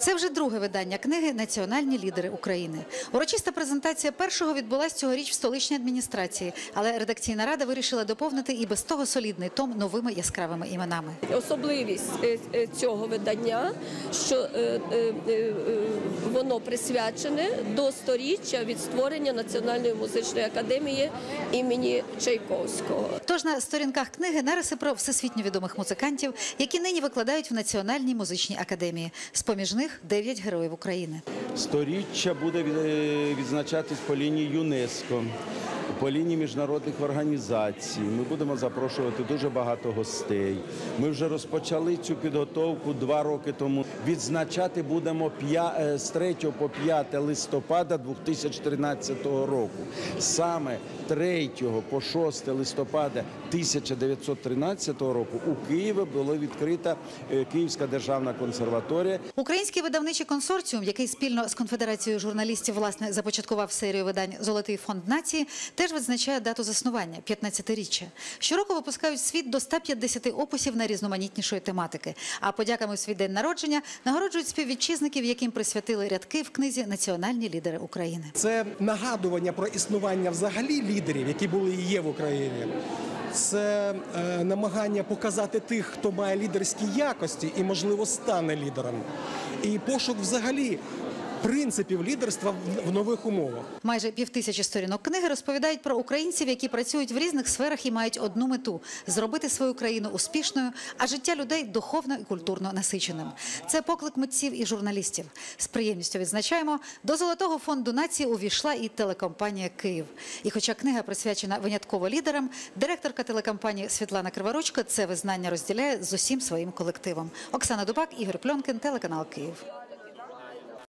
Це вже друге видання книги Національні лідери України. Урочиста презентація першого відбулась цьогоріч в столичній адміністрації, але редакційна рада вирішила доповнити і без того солідний том новими яскравими іменами. Особливість е, е, цього видання, що е, воно присвячене до сторіччя від створення Національної музичної академії імені Чайковського. Тож на сторінках книги нариси про всесвітньо відомих музикантів, які нині викладають в Національній музичній академії. З поміж них дев'ять героїв України. Сторіччя буде е, відзначатись по лінії ЮНЕСКО, по лінії міжнародних організацій. Ми будемо запрошувати дуже багато гостей. Ми вже розпочали цю підготовку два роки тому. Відзначати будемо е, з 3 по 5 листопада 2013 року. Саме 3 по 6 листопада 1913 року у Києві була відкрита е, Київська державна консерваторія. Український видавничий консорціум, який спільно з конфедерацією журналістів власне започаткував серію видань Золотий фонд нації, теж відзначає дату заснування 15-річчя. Щороку випускають світ до 150 описів на різноманітнішої тематики. А подяками у свій день народження нагороджують співвітчизників, яким присвятили рядки в книзі Національні лідери України. Це нагадування про існування взагалі лідерів, які були і є в Україні. Це е, намагання показати тих, хто має лідерські якості і, можливо, стане лідером. І пошук взагалі принципів лідерства в- нових умовах. Майже півтисячі сторінок книги розповідають про українців, які працюють в різних сферах і мають одну мету зробити свою країну успішною, а життя людей духовно і культурно насиченим. Це поклик митців і журналістів. З приємністю відзначаємо, до золотого фонду нації увійшла і телекомпанія Київ. І хоча книга присвячена винятково лідерам, директорка телекомпанії Світлана Криворучка це визнання розділяє з усім своїм колективом. Оксана Дубак, Ігор Пльонкин, телеканал Київ.